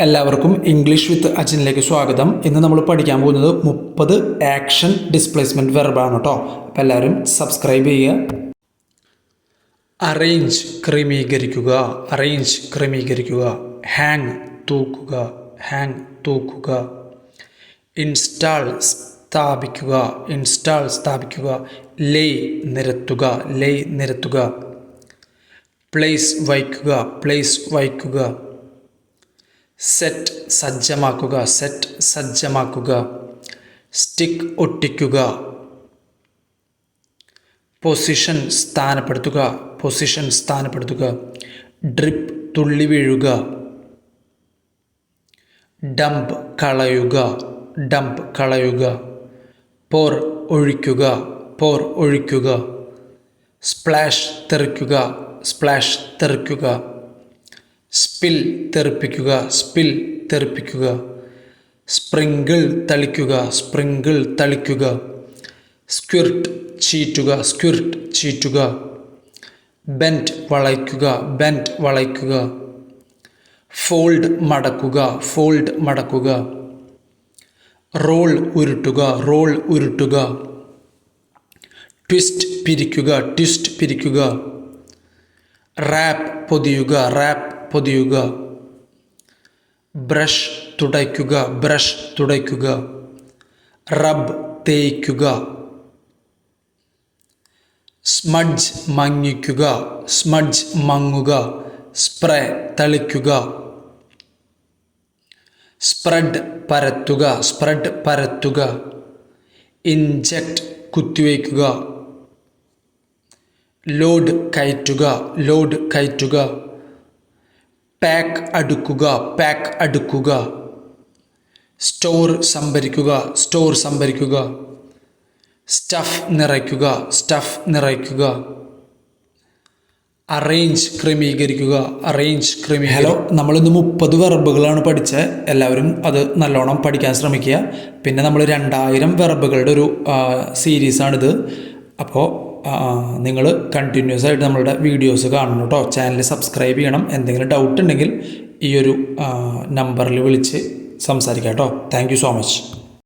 എല്ലാവർക്കും English with അജിനിലേക്ക് സ്വാഗതം. ഇന്ന് നമ്മൾ പഠിക്കാൻ പോകുന്നത് മുപ്പത് ആക്ഷൻ ഡിസ്പ്ലേസ്മെന്റ് വെർബാണ് കേട്ടോ. അപ്പോൾ എല്ലാവരും സബ്സ്ക്രൈബ് ചെയ്യുക. അറേഞ്ച് ക്രമീകരിക്കുക. അറേഞ്ച് ക്രമീകരിക്കുക. ഹാങ് തൂക്കുക. ഹാങ് തൂക്കുക. ഇൻസ്റ്റാൾ സ്ഥാപിക്കുക. ഇൻസ്റ്റാൾ സ്ഥാപിക്കുക. ലേ നിരത്തുക. ലേ നിരത്തുക. പ്ലേസ് വയ്ക്കുക. പ്ലേസ് വയ്ക്കുക. സെറ്റ് സജ്ജമാക്കുക സെറ്റ് സജ്ജമാക്കുക. സ്റ്റിക്ക് ഒട്ടിക്കുക. പൊസിഷൻ സ്ഥാനപ്പെടുത്തുക പൊസിഷൻ സ്ഥാനപ്പെടുത്തുക. ഡ്രിപ്പ് തുള്ളി വീഴുക. ഡംപ് കളയുക ഡംപ് കളയുക. പോർ ഒഴിക്കുക പോർ ഒഴിക്കുക. സ്പ്ലാഷ് തെറിക്കുക സ്പ്ലാഷ് തെറിക്കുക. സ്പിൽ തെറിപ്പിക്കുക സ്പിൽ തെറിപ്പിക്കുക. സ്പ്രിങ്കിൾ തളിക്കുക സ്പ്രിങ്കിൾ തളിക്കുക. സ്ക്വിർട്ട് ചീറ്റുക സ്ക്വിർട്ട് ചീറ്റുക. ബെന്റ് വളയ്ക്കുക ബെന്റ് വളയ്ക്കുക. ഫോൾഡ് മടക്കുക ഫോൾഡ് മടക്കുക. റോൾ ഉരുട്ടുക റോൾ ഉരുട്ടുക. ട്വിസ്റ്റ് പിരിക്കുക ട്വിസ്റ്റ് പിരിക്കുക. റാപ്പ് പൊതിയുക റാപ്പ് പൊതിയുക. ബ്രഷ് തുടയ്ക്കുക ബ്രഷ് തുടയ്ക്കുക. റബ് തേയ്ക്കുക. സ്മഡ്ജ് മങ്ങിക്കുക സ്മഡ്ജ് മങ്ങുക. സ്പ്രേ തളിക്കുക. സ്പ്രെഡ് പരത്തുക സ്പ്രെഡ് പരത്തുക. ഇൻജക്റ്റ് കുത്തിവയ്ക്കുക. ലോഡ് കയറ്റുക ലോഡ് കയറ്റുക. പാക്ക് അടുക്കുക പാക്ക് അടുക്കുക. സ്റ്റോർ സംഭരിക്കുക സ്റ്റോർ സംഭരിക്കുക. സ്റ്റഫ് നിറയ്ക്കുക സ്റ്റഫ് നിറയ്ക്കുക. അറേഞ്ച് ക്രമീകരിക്കുക അറേഞ്ച് ക്രമീ ഹലോ നമ്മളിന്ന് മുപ്പത് വെറബുകളാണ് പഠിച്ചത് എല്ലാവരും അത് നല്ലോണം പഠിക്കാൻ ശ്രമിക്കുക. പിന്നെ നമ്മൾ രണ്ടായിരം വെറബുകളുടെ ഒരു സീരീസാണിത്. അപ്പോൾ നിങ്ങൾ കണ്ടിന്യൂസ് ആയിട്ട് നമ്മളുടെ വീഡിയോസ് കാണണം കേട്ടോ. ചാനൽ സബ്സ്ക്രൈബ് ചെയ്യണം. എന്തെങ്കിലും ഡൗട്ട് ഉണ്ടെങ്കിൽ ഈ ഒരു നമ്പറിൽ വിളിച്ച് സംസാരിക്കാം കേട്ടോ. Thank so much